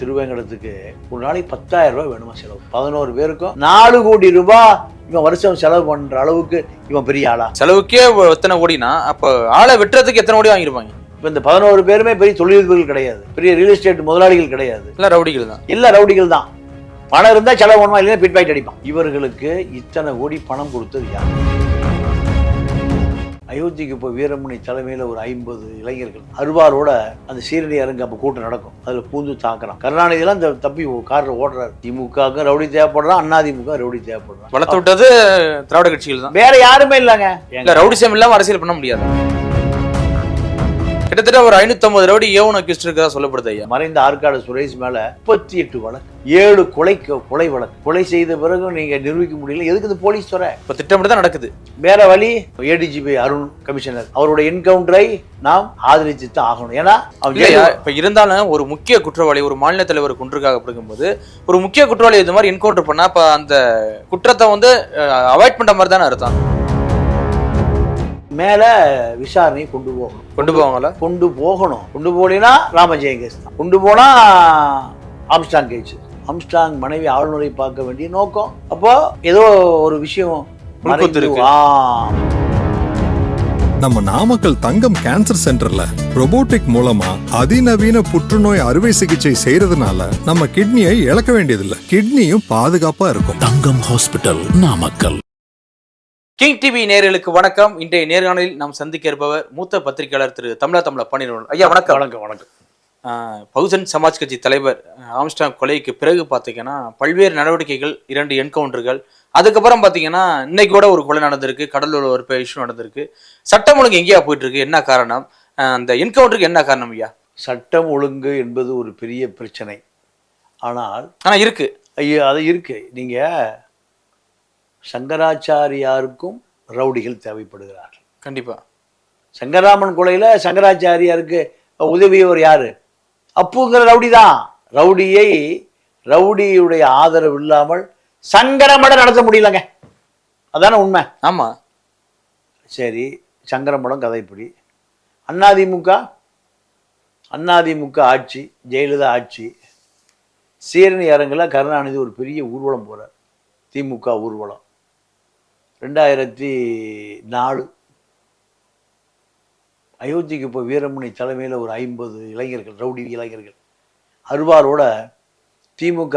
திருவேங்கடத்துக்கு ஒரு நாளைக்கு பத்தாயிரம் ரூபாய் வேணுமா செலவு? பதினோரு பேருக்கும் நாலு கோடி ரூபாய் இவன் வருஷம் செலவு பண்ற அளவுக்கு இவன் பெரிய ஆளா? செலவுக்கே எத்தனை கோடினா அப்ப ஆளை வெட்டுறதுக்கு எத்தனை கோடி வாங்கியிருப்பாங்க? இப்ப இந்த பதினோரு பேருமே பெரிய தொழிலதிபர்கள் கிடையாது. பெரிய ரியல் எஸ்டேட் முதலாளிகள் கிடையாது. எல்லாம் ரவுடிகள் தான். எல்லா ரவுடிகள் தான். பணம் இருந்தா செலவு பண்ணுவான் இல்லைன்னா பிட் பாக்கெட் அடிப்பான். இவர்களுக்கு இத்தனை கோடி பணம் கொடுத்தது யார்? அயோத்திக்கு இப்போ வீரமணி தலைமையில் ஒரு ஐம்பது இளைஞர்கள் அருவாரோட அந்த சீரடி அரங்கு அப்போ கூட்டம் நடக்கும். அதில் பூந்து தாக்குறான். கருணாநிதியெல்லாம் இந்த தப்பி காரில் ஓடுறாரு. திமுகவுக்கும் ரவுடி தேவைப்படுறான் அண்ணா ரவுடி தேவைப்படுறான். வளர்த்து விட்டது திராவிட கட்சிகள் தான். வேற யாருமே இல்லைங்க. இல்ல ரவுடிசம் இல்லாம அரசியல் பண்ண முடியாது. கிட்டத்தட்ட ஒரு ஐநூத்தி ரவுடி ஏவன் அக்யூஸ்ட் இருக்கதா சொல்லப்படுது ஐயா? மறைந்த ஆற்காடு சுரேஷ் மேல முப்பத்தி எட்டு வழக்கு ஏழு கொலைக்கு கொலை வழக்கு. கொலை செய்த பிறகு நீங்க நிரூபிக்க முடியல. எதுக்கு இந்த போலீஸ் துறை? இப்ப திட்டமிட்டு தான் நடக்குது. வேற வழி ஏடிஜிபி அருண் கமிஷனர் அவருடைய என்கவுண்டரை நாம் ஆதரிச்சு தான் ஆகணும். ஏன்னா இப்ப இருந்தாலும் ஒரு முக்கிய குற்றவாளி ஒரு மாநில தலைவர் குன்றுக்காக அப்படிங்கும்போது ஒரு முக்கிய குற்றவாளி இது மாதிரி என்கவுண்டர் பண்ணா அப்ப அந்த குற்றத்தை வந்து அவாய்ட் பண்ற மாதிரி தானே அர்த்தம்? மேல விசாரணை கொண்டு போகணும். கொண்டு போவாங்களா? கொண்டு போகணும். கொண்டு போனா ராமஜெயம் கேஸ் தான். கொண்டு போனா ஆம்ஸ்டாங் கேஸ். ஆம்ஸ்டாங் மனைவி ஆளுநரை பார்க்க வேண்டிய நோக்கம். அப்போ ஏதோ ஒரு விஷயம். நம்ம நாமக்கல் தங்கம் கேன்சர் சென்டர்ல robotic மூலமா அதிநவீன புற்றுநோய் அறுவை சிகிச்சை செய்யறதுனால நம்ம கிட்னியை இழக்க வேண்டியதில்லை. கிட்னியும் பாதுகாப்பா இருக்கும். Thangam hospital Namakkal. King TV நேயர்களுக்கு வணக்கம். இன்றைய நேர்காணலில் நாம் சந்திக்க இருப்பவர் மூத்த பத்திரிகையாளர் திரு தமிழா தமிழ பன்னிரவன் ஐயா வணக்கம். வணக்கம் வணக்கம். பகுஜன் சமாஜ் கட்சி தலைவர் ஆம்ஸ்டாங் கொலைக்கு பிறகு பார்த்தீங்கன்னா பல்வேறு நடவடிக்கைகள் இரண்டு என்கவுண்டர்கள். அதுக்கப்புறம் பார்த்தீங்கன்னா இன்னைக்கு கூட ஒரு கொலை நடந்திருக்கு கடலூர் ஒரு இஷ்யூ நடந்திருக்கு. சட்டம் ஒழுங்கு எங்கேயா போயிட்டு இருக்கு என்ன காரணம்? அந்த என்கவுண்டருக்கு என்ன காரணம் ஐயா? சட்டம் ஒழுங்கு என்பது ஒரு பெரிய பிரச்சனை. ஆனால் ஆனா இருக்கு. ஐயோ அது இருக்கு. நீங்க சங்கராச்சாரியாருக்கும் ரவுடிகள் தேவைப்படுகிறார்கள். கண்டிப்பா. சங்கராமன் கொலையில சங்கராச்சாரியாருக்கு உதவியவர் யாரு? அப்புங்கிற ரவுடி தான். ரவுடியை ரவுடியுடைய ஆதரவு இல்லாமல் சங்கரமடம் நடத்த முடியலங்க. அதானே உண்மை? ஆமா. சரி சங்கரமடம் கதைப்படி. அண்ணாதிமுக அண்ணாதிமுக ஆட்சி ஜெயலலிதா ஆட்சி. சீரணி அரங்கில் கருணாநிதி ஒரு பெரிய ஊர்வலம் போகிறார் திமுக ஊர்வலம். ரெண்டாயிரத்தி நாலு. அயோத்திக்கு இப்போ வீரமணி தலைமையில் ஒரு ஐம்பது இளைஞர்கள் ரவுடி இளைஞர்கள். அருவாரோட திமுக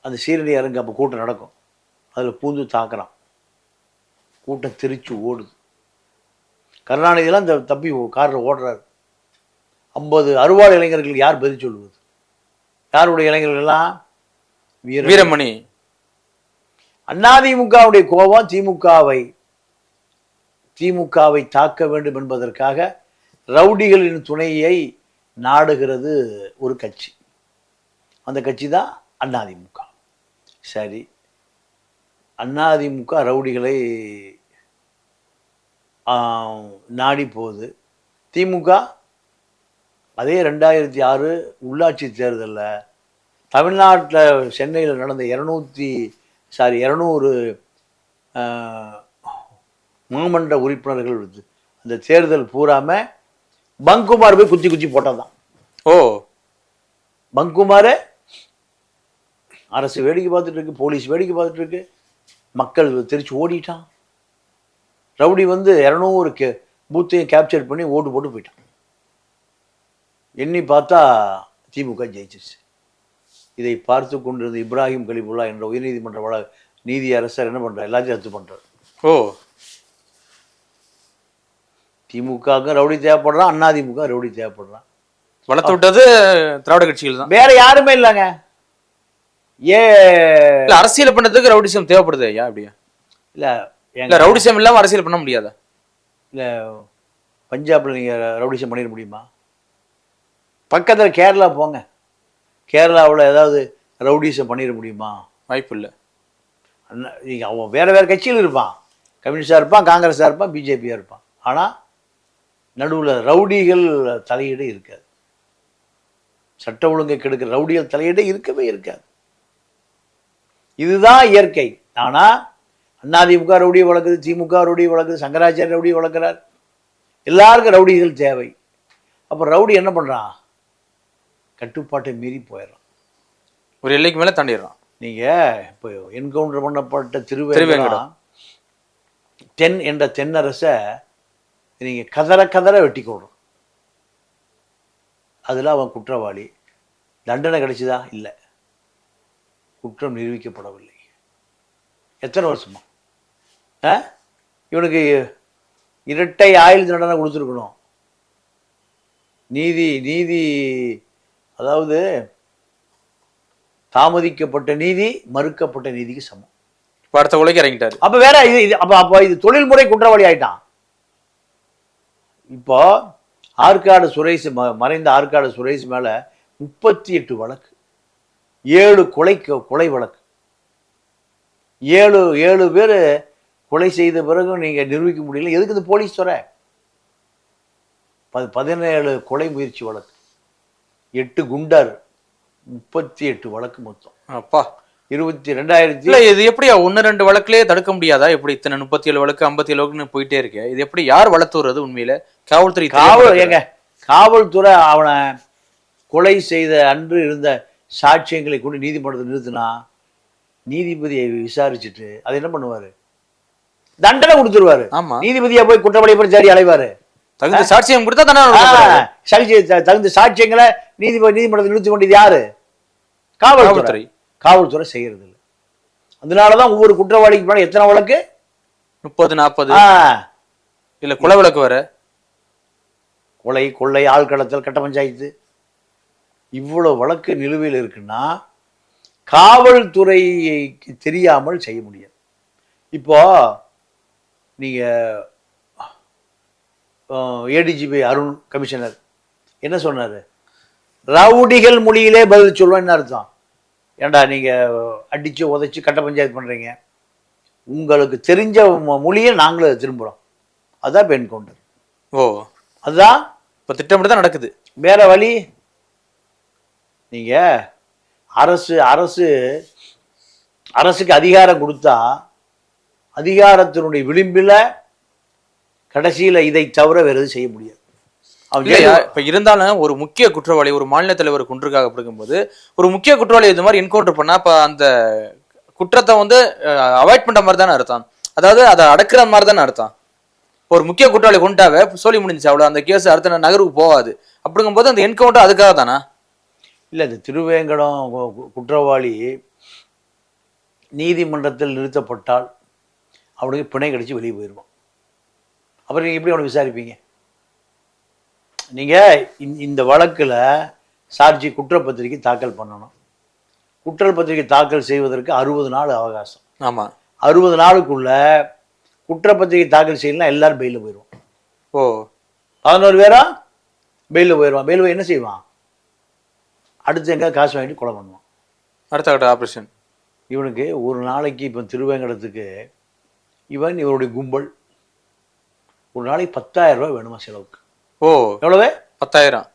அந்த சீரணி அரங்கு அப்போ கூட்டம் நடக்கும். அதில் பூந்து தாக்குறான். கூட்டம் திரிச்சு ஓடுது. கருணாநிதியெல்லாம் இந்த தப்பி காரில் ஓடுறாரு. ஐம்பது அறுவாள் இளைஞர்கள் யார் பதில் சொல்லுவது? யாருடைய இளைஞர்கள்லாம் வீர வீரமணி. அதிமுகவுடைய கோபம் திமுகவை திமுகவை தாக்க வேண்டும் என்பதற்காக ரவுடிகளின் துணையை நாடுகிறது ஒரு கட்சி. அந்த கட்சி தான் அதிமுக சரி. அதிமுக ரவுடிகளை நாடி போகுது. திமுக அதே ரெண்டாயிரத்தி ஆறு உள்ளாட்சி தேர்தலில் தமிழ்நாட்டில் சென்னையில் நடந்த இரநூத்தி சாரி இரநூறு மாமன்ற உறுப்பினர்கள். அந்த தேர்தல் பூராம பங்குமார் போய் குச்சி குச்சி போட்டதான் ஓ. பங்குமார் அரசு வேடிக்கை பார்த்துட்டு இருக்கு போலீஸ் வேடிக்கை பார்த்துட்டு இருக்கு. மக்கள் தெரிச்சு ஓடிட்டான். ரவுடி வந்து இரநூறு கே பூத்தையும் கேப்சர் பண்ணி ஓட்டு போட்டு போயிட்டான். எண்ணி பார்த்தா திமுக ஜெயிச்சிருச்சு. இதை பார்த்து கொண்டிருந்த இப்ராஹிம் கலிபுல்லா என்ற உயர்நீதிமன்ற வள நீதி அரசர் என்ன பண்றார்? எல்லாத்தையும் ரத்து பண்றார். ஓ. திமுகவுக்கும் ரவுடி தேவைப்படுறான் அதிமுக ரவுடி தேவைப்படுறான். வளர்த்து விட்டது திராவிட கட்சிகள் தான். வேற யாருமே இல்லைங்க. ஏ இல்ல அரசியல் பண்ணதுக்கு ரவுடிசம் தேவைப்படுது ஐயா அப்படியா இல்ல இல்ல ரவுடிசம் இல்லாம அரசியல் பண்ண முடியாதா? இல்ல பஞ்சாப்ல நீங்க ரவுடிசம் பண்ணிட முடியுமா? பக்கத்துல கேரளா போங்க. கேரளாவுல ஏதாவது ரவுடிசம் பண்ணிட முடியுமா? வாய்ப்பு இல்ல அண்ணா- நீங்க அவன் வேற வேற கட்சியில் இருப்பான். கம்யூனிஸ்டா இருப்பான் காங்கிரஸா இருப்பான் பிஜேபியா இருப்பான். ஆனா நடுவுல ரவுடிகள் தலையீடு இருக்காது. சட்ட ஒழுங்கை கெடுக்கிற ரவுடிகள் தலையீடு இருக்கவே இருக்காது. இதுதான் இயற்கை. ஆனா அதிமுக ரவுடியை வளர்க்குது திமுக ரவுடியை வளர்க்குது சங்கராச்சாரிய ரவுடியை வளர்க்குறார். எல்லாருக்கும் ரவுடிகள் தேவை. அப்போ ரவுடி என்ன பண்றான்? கட்டுப்பாட்டை மீறி போயிடலாம் ஒரு எல்லைக்கு மேல தாண்டிடுறான். நீங்கள் இப்போ என்கவுண்டர் பண்ணப்பட்ட திருவேங்கடம். தென் என்ற தென்னரசை நீங்கள் கதற கதற வெட்டி கொள்றோம் அதில் அவன் குற்றவாளி. தண்டனை கிடைச்சதா? இல்லை. குற்றம் நிரூபிக்கப்படவில்லை. எத்தனை வருஷமா? ஆ? இவனுக்கு இரட்டை ஆயுள் தண்டனை கொடுத்துருக்கணும். நீதி நீதி அதாவது தாமதிக்கப்பட்ட நீதி மறுக்கப்பட்ட நீதிக்கு சமம். அடுத்த கொலைக்கு இறங்கிட்டாரு. அப்ப வேற இது இது அப்ப அப்ப இது தொழில்முறை குற்றவாளி ஆயிட்டான். இப்போ ஆற்காடு சுரேஷ் மறைந்த ஆற்காடு சுரேஷ் மேல முப்பத்தி எட்டு வழக்கு ஏழு கொலை கொலை வழக்கு. ஏழு ஏழு பேர் கொலை செய்த பிறகு நீங்க நிரூபிக்க முடியல. எதுக்கு இந்த போலீஸ் துறை? பதினேழு கொலை முயற்சி வழக்கு. எட்டு குண்டர் முப்பத்தி எட்டு வழக்கு மொத்தம். அப்பா. இருபத்தி ரெண்டாயிரத்தி இல்ல இது எப்படியா? ஒன்னு ரெண்டு வழக்குலயே தடுக்க முடியாதா? எப்படி இத்தனை முப்பத்தி ஏழு வழக்கு ஐம்பத்தி ஏழு வழக்குன்னு போயிட்டே இருக்கு. இது எப்படி யார் வளர்த்துறது உண்மையில? காவல்துறை காவல் ஏங்க காவல்துறை அவனை கொலை செய்த அன்று இருந்த சாட்சியங்களை கொண்டு நீதிமன்றத்தில் நிறுத்தினா நீதிபதியை விசாரிச்சுட்டு அதை என்ன பண்ணுவாரு? தண்டனை கொடுத்துருவாரு. ஆமா. நீதிபதியா போய் குற்றவாளியை போய் சரி அலைவாரு. தகுந்த சாட்சியம் கொடுத்தா தானே ஆ, நடக்கும். சாட்சி த- தகுந்த சாட்சியங்களை நீதிபதி நீதிமன்றத்தில் நிறுத்தி கொண்டது யாரு? காவல்துறை. காவல்துறை. செய்யறது இல்லை அதனாலதான் ஒவ்வொரு குற்றவாளிக்கு மேல எத்தனை வழக்கு? முப்பது நாற்பது இல்ல கொலை வழக்கு வர கொலை கொள்ளை ஆள் கடத்தல் கட்ட பஞ்சாயத்து. இவ்வளவு வழக்கு நிலுவையில் இருக்குன்னா காவல்துறைக்கு தெரியாமல் செய்ய முடியாது. இப்போ நீங்க ஏடிஜிபி அருண் கமிஷனர் என்ன சொன்னாரு? ரவுடிகள் மொழியிலே பதில் சொல்லுவேன்னு அர்த்தம். ஏன்டா நீங்க அடிச்சு உதைச்சு கட்ட பஞ்சாயத்து பண்றீங்க? உங்களுக்கு தெரிஞ்ச மொழியை நாங்களும் திரும்புறோம். அதான் பெண் கவுண்டர். ஓ. அதுதான்? இப்ப திட்டமிட்டு தான் நடக்குது. வேற வழி? நீங்க அரசு அரசு அரசுக்கு அதிகாரம் கொடுத்தா அதிகாரத்தினுடைய விளிம்பில் கடைசியில இதை தவிர வேற எதுவும் செய்ய முடியாது. இப்ப இருந்தாலும் ஒரு முக்கிய குற்றவாளி ஒரு மாநில தலைவர் கொண்டிருக்காக அப்படிங்கும்போது ஒரு முக்கிய குற்றவாளி இது மாதிரி என்கவுண்டர் பண்ணா அப்ப அந்த குற்றத்தை வந்து அவாய்ட் பண்ற மாதிரி தானே அர்த்தம். அதாவது அதை அடக்குற மாதிரி தானே அர்த்தம். ஒரு முக்கிய குற்றவாளி கொண்டாவே சொல்லி முடிஞ்சுச்சு அவ்வளவு. அந்த கேஸ் அடுத்த நகருக்கு போகாது. அப்படிங்கும்போது அந்த என்கவுண்டர் அதுக்காக தானா? இல்ல இந்த திருவேங்கடம் குற்றவாளி நீதிமன்றத்தில் நிறுத்தப்பட்டால் அவனுக்கு பிணை கடிச்சு வெளியே போயிடுவான் அப்புறம் நீங்க எப்படி அவனை விசாரிப்பீங்க? நீங்க இந்த- வழக்குல சாட்சி குற்றப்பத்திரிக்கை தாக்கல் பண்ணணும். குற்றப்பத்திரிக்கை தாக்கல் செய்வதற்கு அறுபது நாள் அவகாசம். ஆமா. அறுபது நாளுக்குள்ள குற்றப்பத்திரிக்கை தாக்கல் செய்யலாம் எல்லாரும் பெயிலில் போயிடுவோம் ஓ. பதினோரு பேரா? பெயிலில் போயிடுவான் பெயில் போய் என்ன செய்வான்? அடுத்து எங்க காசு வாங்கிட்டு கொலை பண்ணுவான். அடுத்த கட்ட ஆபரேஷன் இவனுக்கு ஒரு நாளைக்கு இப்போ திருவேங்கடத்துக்கு இவன் இவருடைய கும்பல் ஒரு நாளைக்கு பத்தாயிரம் ரூபாய் வேணுமா செலவுக்கு? ஓ. எவ்வளவு? பத்தாயிரம்.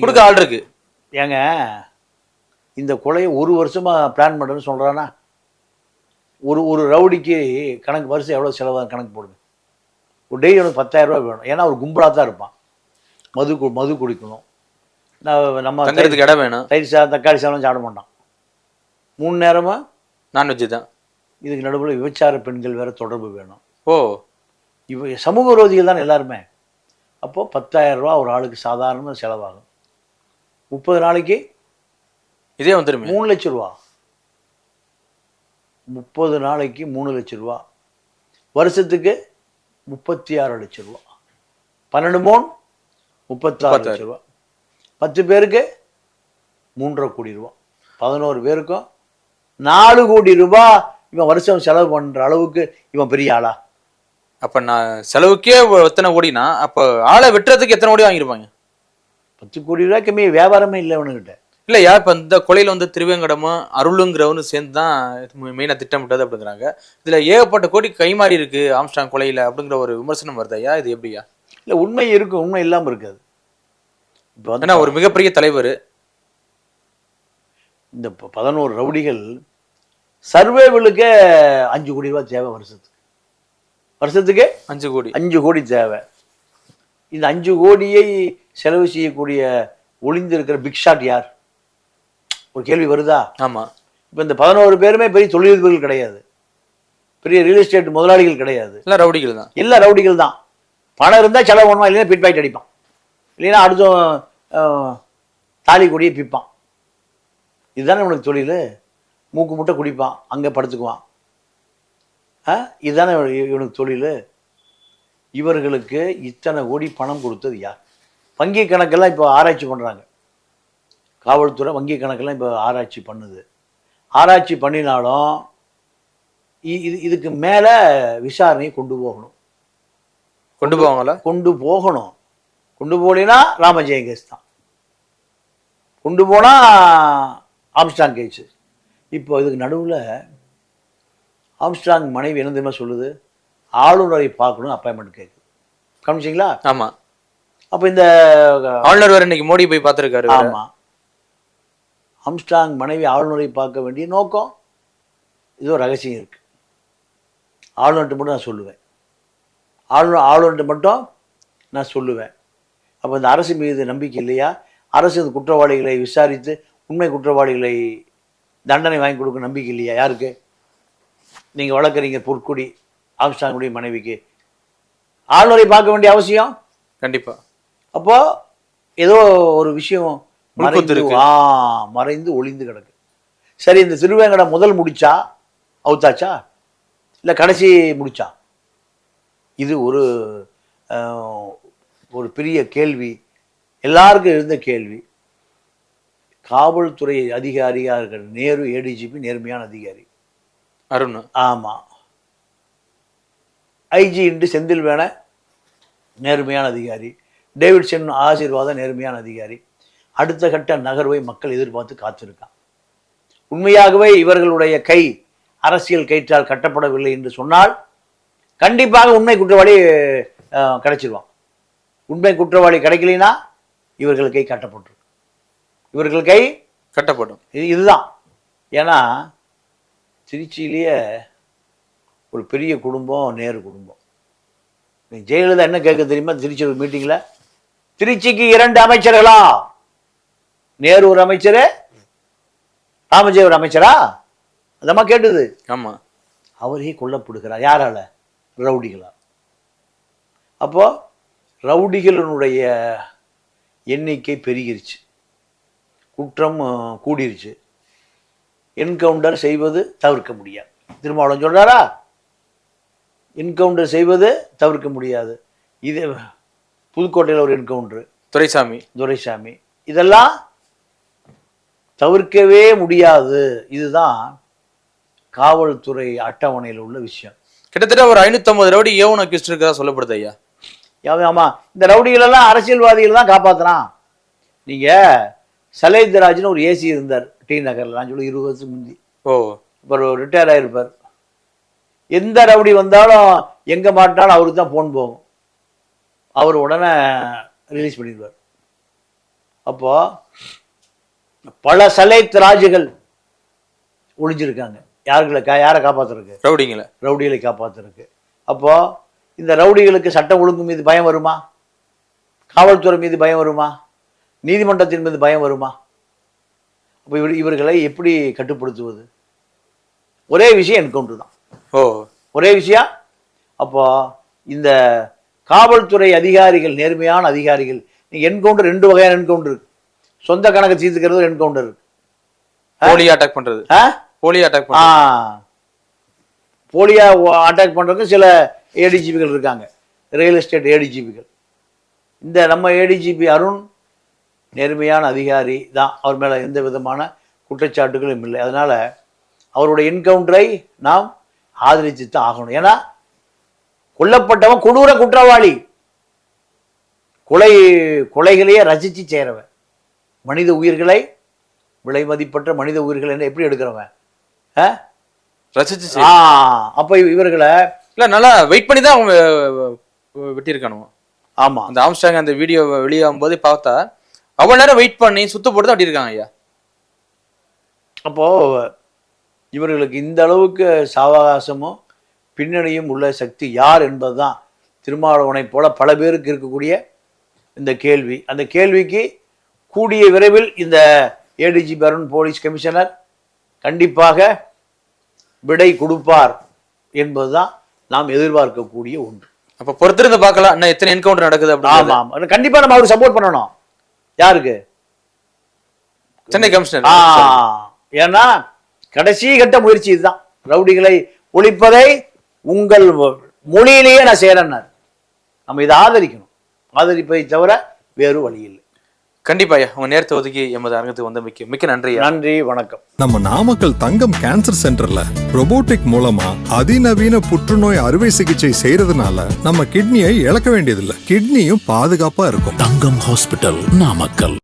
கொடுக்க ஆள் இருக்கு. ஏங்க இந்த கொலையை ஒரு வருஷமா பிளான் பண்ணுறேன்னு சொல்றானா? ஒரு ஒரு ரவுடிக்கு கணக்கு வருஷம் எவ்வளோ செலவாக கணக்கு போடுங்க. ஒரு டெய்லி அவனுக்கு பத்தாயிரம் வேணும். ஏன்னா ஒரு கும்பலாக தான் இருப்பான். மது கு- மது குடிக்கணும். நான் நம்ம தங்கறதுக்கு இடம் வேணும். தயிர் சாதம் தக்காளி சாதம் சாப்பிட மாட்டான். மூணு நேரமா? நான்வெஜ் தான். இதுக்கு நடுவில் விபச்சார பெண்கள் வேற தொடர்பு வேணும். ஓ. இவ சமூக விரோதிகள் தான் எல்லாருமே. அப்போ பத்தாயிரம் ரூபா ஒரு ஆளுக்கு சாதாரண செலவாகும். முப்பது நாளைக்கு இதே வந்துருமே மூணு லட்ச ரூபா. முப்பது நாளைக்கு மூணு லட்ச ரூபா. வருஷத்துக்கு முப்பத்தி ஆறு லட்ச ரூபா. பன்னெண்டு மூணு முப்பத்தாறு லட்ச. ரூபா. பத்து பேருக்கு மூன்றரை கோடி ரூபா. பதினோரு பேருக்கும் நாலு கோடி ரூபா இவன் வருஷம் செலவு பண்ற அளவுக்கு இவன் பெரிய ஆளா? அப்ப நான் செலவுக்கே எத்தனை கோடினா அப்ப ஆளை வெட்டுறதுக்கு எத்தனை கோடி வாங்கியிருப்பாங்க? பத்து கோடி ரூபாய் கம்மி வியாபாரமே இல்லை இவனுக்கிட்ட இல்லையா இப்ப இந்த கொலையில வந்து திருவேங்கடமும் அருளுங்கிறவனு சேர்ந்து தான் மெயினா திட்டமிட்டது அப்படிங்கிறாங்க. இதுல ஏகப்பட்ட கோடி கைமாறி இருக்கு ஆம்ஸ்டாங் கொலையில அப்படிங்கிற ஒரு விமர்சனம் வருதையா இது எப்படியா? இல்லை உண்மை இருக்கும் உண்மை இல்லாமல் இருக்காது. இப்போ ஏன்னா ஒரு மிகப்பெரிய தலைவர். இந்த பதினோரு ரவுடிகள் சர்வேவலுக்கே அஞ்சு கோடி ரூபாய் தேவை வருஷத்துக்கு. வருஷத்துக்கு அஞ்சு கோடி. அஞ்சு கோடி தேவை. இந்த அஞ்சு கோடியை செலவு செய்யக்கூடிய ஒளிந்து இருக்கிற பிக் ஷாட் யார்? ஒரு கேள்வி வருதா? ஆமா. இப்போ இந்த பதினோரு பேருமே பெரிய தொழிலதிபர்கள் கிடையாது. பெரிய ரியல் எஸ்டேட் முதலாளிகள் கிடையாது. எல்லாம் ரவுடிகள் தான். எல்லா ரவுடிகள் தான். பணம் இருந்தால் செலவு பண்ணுவான் இல்லைன்னா பிட் பாக்கெட் அடிப்பான். இல்லைன்னா அடுத்த தாலி கொடியை பிப்பான் இதுதானே இவனுக்கு தொழில்? மூக்கு முட்டை குடிப்பான் அங்கே படுத்துக்குவான். இதுதானே இவனு- இவனுக்கு தொழில்? இவர்களுக்கு இத்தனை கோடி பணம் கொடுத்தது யார்? வங்கி கணக்கெல்லாம் இப்போ ஆராய்ச்சி பண்ணுறாங்க காவல்துறை வங்கி கணக்கெல்லாம் இப்போ ஆராய்ச்சி பண்ணுது. ஆராய்ச்சி பண்ணினாலும் இது இதுக்கு மேலே விசாரணையை கொண்டு போகணும். கொண்டு போவாங்களா? கொண்டு போகணும். கொண்டு போகலைன்னா ராமஜெயம் கேஸ் தான். கொண்டு போனால் ஆம்ஸ்டாங் கேஸ். இப்போ இதுக்கு நடுவில் ஆம்ஸ்டாங் மனைவி என்ன தெரியுமா சொல்லுது? ஆளுநரை பார்க்கணும் அப்பாயின்மெண்ட் கேட்குது கவனிச்சிங்களா? ஆமா. அப்போ இந்த ஆளுநர் வேற இன்னைக்கு மோடி போய் பார்த்திருக்காரு. ஆமாம் ஆம்ஸ்டாங் மனைவி ஆளுநரை பார்க்க வேண்டிய நோக்கம் இது ஒரு ரகசியம் இருக்கு. ஆளுநர்கிட்ட மட்டும் நான் சொல்லுவேன். ஆளுநர் ஆளுநர்கிட்ட மட்டும் நான் சொல்லுவேன். அப்போ இந்த அரசு மீது நம்பிக்கை இல்லையா? அரசு இந்த குற்றவாளிகளை விசாரித்து உண்மை குற்றவாளிகளை தண்டனை வாங்கி கொடுக்க நம்பிக்கை இல்லையா? யாருக்கு? நீங்கள் வழக்கறிஞர் பொற்குடி ஆம்ஸ்டாங்குடைய மனைவிக்கு. ஆளுநரை பார்க்க வேண்டிய அவசியம்? கண்டிப்பா. அப்போ ஏதோ ஒரு விஷயம் மறைந்து. ஆ மறைந்து ஒளிந்து கிடக்கு. சரி இந்த திருவேங்கடம் முதல் முடிச்சா அவுத்தாச்சா? இல்லை கடைசி முடிச்சா? இது ஒரு ஒரு பெரிய கேள்வி. எல்லாருக்கும் இருந்த கேள்வி. காவல்துறை அதிகாரியாக இருக்கிற நேரு ஏடிஜிபி நேர்மையான அதிகாரி. அருண். ஆமாம் ஐஜி இன்று செந்தில் வேண நேர்மையான அதிகாரி. டேவிட் சென் ஆசீர்வாதம் நேர்மையான அதிகாரி. அடுத்த கட்ட நகர்வை மக்கள் எதிர்பார்த்து காத்திருக்கான். உண்மையாகவே இவர்களுடைய கை அரசியல் கயிற்றால் கட்டப்படவில்லை என்று சொன்னால் கண்டிப்பாக உண்மை குற்றவாளி கிடைச்சிருவான். உண்மை குற்றவாளி கிடைக்கலைன்னா இவர்கள் கை கட்டப்பட்டிருக்கும் இவர்கள் கை கட்டப்படும். இது இதுதான். ஏன்னா திருச்சியிலேயே ஒரு பெரிய குடும்பம் நேரு குடும்பம். நீ ஜெயலலிதா என்ன கேட்க தெரியுமா? திருச்சி ஒரு மீட்டிங்கில் திருச்சிக்கு இரண்டு அமைச்சர்களா? நேரு ஒரு அமைச்சர் ராமஜெய ஒரு அமைச்சரா? அதம்மா கேட்டது. ஆமா. அவரே கொல்லப்படுகிறார். யாரால? ரவுடிகளா. அப்போ ரவுடிகளினுடைய எண்ணிக்கை பெருகிருச்சு. குற்றம் கூடிருச்சு. என்கவுண்டர் செய்வது தவிர்க்க முடியாது. திருமாவளவன் சொல்றாரா? என்கவுண்டர் செய்வது தவிர்க்க முடியாது. இது புதுக்கோட்டையில் ஒரு என்கவுண்டர். துரைசாமி. துரைசாமி. இதெல்லாம் தவிர்க்கவே முடியாது. இதுதான் காவல்துறை அட்டவணையில் உள்ள விஷயம். கிட்டத்தட்ட ஒரு ஐநூத்தம்பது ரவுடி ஏவன கிஸ்ட் இருக்கதா சொல்லப்படுது ஐயா? யாவே ஆமா. இந்த ரவுடிகள் எல்லாம் அரசியல்வாதிகள் தான் காப்பாத்துறான். நீங்க சலேந்திராஜ்னு ஒரு ஏசி இருந்தார் டி நகர்ல. நான் சொல்லி இருபது வருஷம் முந்தி. ஓ. இப்போ ரிட்டையர் ஆயிருப்பார். எந்த ரவுடி வந்தாலும் எங்க மாட்டினாலும் அவருக்கு தான் ஃபோன் போகும். அவர் உடனே ரிலீஸ் பண்ணிடுவார். அப்போ பல சலைத் ராஜுகள் ஒளிஞ்சிருக்காங்க. யாருகளை கா யாரை காப்பாத்துறதுக்கு? ரவுடிங்கள. ரவுடிகளை காப்பாத்துறதுக்கு. அப்போ இந்த ரவுடிகளுக்கு சட்ட ஒழுங்கு மீது பயம் வருமா? காவல்துறை மீது பயம் வருமா? நீதிமன்றத்தின் மீது பயம் வருமா? அப்போ இவர் இவர்களை எப்படி கட்டுப்படுத்துவது? ஒரே விஷயம் என்கவுண்டர் தான். ஓ. ஒரே விஷயம் அப்போ இந்த காவல்துறை அதிகாரிகள் நேர்மையான அதிகாரிகள் என்கவுண்டர் ரெண்டு வகையான என்கவுண்டர் இருக்கு. சொந்த கணக்கு தீர்த்துக்கிறது என்கவுண்டர் இருக்கு. போலி அட்டாக் பண்றது. ஆ? போலி அட்டாக் ஆ. போலியா அட்டாக் பண்ணுறதுக்கு சில ஏடிஜிபிகள் இருக்காங்க. ரியல் எஸ்டேட் ஏடிஜிபிகள் இந்த நம்ம ஏடிஜிபி அருண் நேர்மையான அதிகாரி தான். அவர் மேலே எந்த விதமான குற்றச்சாட்டுகளும் இல்லை. அதனால் அவருடைய என்கவுண்டரை நாம் ஆதரித்து தான் ஆகணும். ஏன்னா கொல்லப்பட்டவன் கொடூர குற்றவாளி. கொலை கொலைகளையே ரசித்து செய்கிறவன் மனித உயிர்களை விலை மதிப்பற்ற மனித உயிர்களை என்ன எப்படி எடுக்கிறவன்? ரசிச்சு ஆ அப்ப இவர்களை இல்ல நல்லா வெயிட் பண்ணி தான் அவங்க அஹ், வெட்டியிருக்கானுங்க ஆமா. அந்த ஆம்ஸ்டாங் அந்த வீடியோ வெளியாகும் போது பார்த்தா அவ்வளவு நேரம் வெயிட் பண்ணி சுத்த போட்டு தான் வெட்டியிருக்காங்க ஐயா. அப்போ இவர்களுக்கு இந்த அளவுக்கு சாவகாசமும் பின்னணியும் உள்ள சக்தி யார் என்பதுதான் திருமாவளவனை போல பல பேருக்கு இருக்கக்கூடிய இந்த கேள்வி. அந்த கேள்விக்கு கூடிய விரைவில் இந்த ஏடிஜிபி அருண் போலீஸ் கமிஷனர் கண்டிப்பாக விடை கொடுப்பார் என்பதுதான் நாம் எதிர்பார்க்கக்கூடிய ஒன்று. அப்ப பொறுத்திருந்து பார்க்கலாம் இன்னும் எத்தனை என்கவுண்டர் நடக்குது அப்படின்னு ஆமா கண்டிப்பா நம்ம அவருக்கு சப்போர்ட் பண்ணணும். யாருக்கு? சென்னை கமிஷனர். ஏன்னா கடைசி கட்ட முயற்சி இதுதான். ரவுடிகளை ஒழிப்பதை உங்கள் மொழியிலேயே நான் செய்யறேன்னாரு நம்ம இதை ஆதரிக்கணும். ஆதரிப்பதை தவிர வேறு வழி இல்லை. கண்டிப்பா ஐயா. உங்க நேரத்தை ஒதுக்கி எமது அரங்கத்துக்கு வந்து மிக்க மிக்க நன்றி. நன்றி வணக்கம். நம்ம நாமக்கல் தங்கம் கேன்சர் சென்டர்ல robotic மூலமா அதிநவீன புற்றுநோய் அறுவை சிகிச்சை செய்யறதுனால நம்ம கிட்னியை இழக்க வேண்டியதில்லை. கிட்னியும் பாதுகாப்பா இருக்கும். தங்கம் ஹாஸ்பிட்டல் நாமக்கல்.